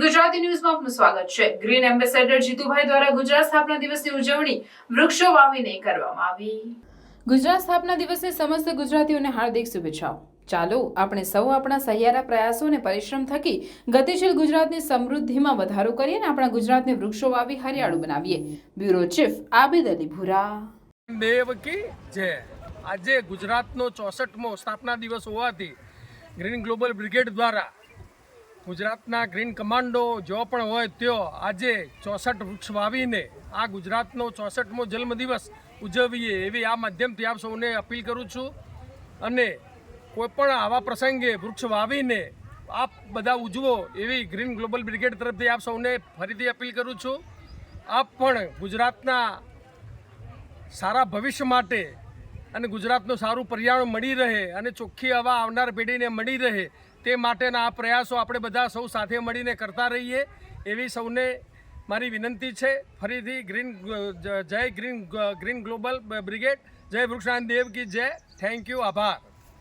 ગુજરાતી ન્યૂઝમાં આપનું સ્વાગત છે. ગ્રીન એમ્બેસેડર જીતુભાઈ દ્વારા ગુજરાત સ્થાપના દિવસની ઉજવણી વૃક્ષો વાવીને કરવામાં આવી. ગુજરાત સ્થાપના દિવસે સમસ્ત ગુજરાતીઓને હાર્દિક શુભેચ્છાઓ. ચાલો આપણે સૌ આપણા સહિયારા પ્રયાસો અને પરિશ્રમ થકી ગતિશીલ ગુજરાતની સમૃદ્ધિમાં વધારો કરીએ અને આપણા ગુજરાતને વૃક્ષો વાવી હરિયાળું બનાવીએ. Bureau chief Abid Ali Bhura. દેવ કી જય. આજે ગુજરાતનો ચોસઠમો સ્થાપના દિવસ હોવાથી ગ્રીન ગ્લોબલ બ્રિગેડ દ્વારા ગુજરાતના ગ્રીન કમાન્ડો જો પણ હોય ત્યો આજે ચોસઠ વૃક્ષ વાવીને આ ગુજરાતનો ચોસઠમો જન્મદિવસ ઉજવીએ એવી આ માધ્યમથી આપ સૌને અપીલ કરું છું. અને કોઈપણ આવા પ્રસંગે વૃક્ષ વાવીને આપ બધા ઉજવો એવી ગ્રીન ગ્લોબલ બ્રિગેડ તરફથી આપ સૌને ફરીથી અપીલ કરું છું. આપ પણ ગુજરાતના સારા ભવિષ્ય માટે અને ગુજરાતનું સારું પર્યાવરણ મળી રહે અને ચોખ્ખી હવા આવનાર પેઢીને મળી રહે તે માટેના આ પ્રયાસો આપણે બધા સૌ સાથે મળીને કરતા રહીએ એવી સૌને મારી વિનંતી છે. ફરીથી ગ્રીન જય ગ્રીન ગ્રીન ગ્લોબલ બ્રિગેડ, જય વૃક્ષાન દેવ કી જય. થેન્ક યુ, આભાર.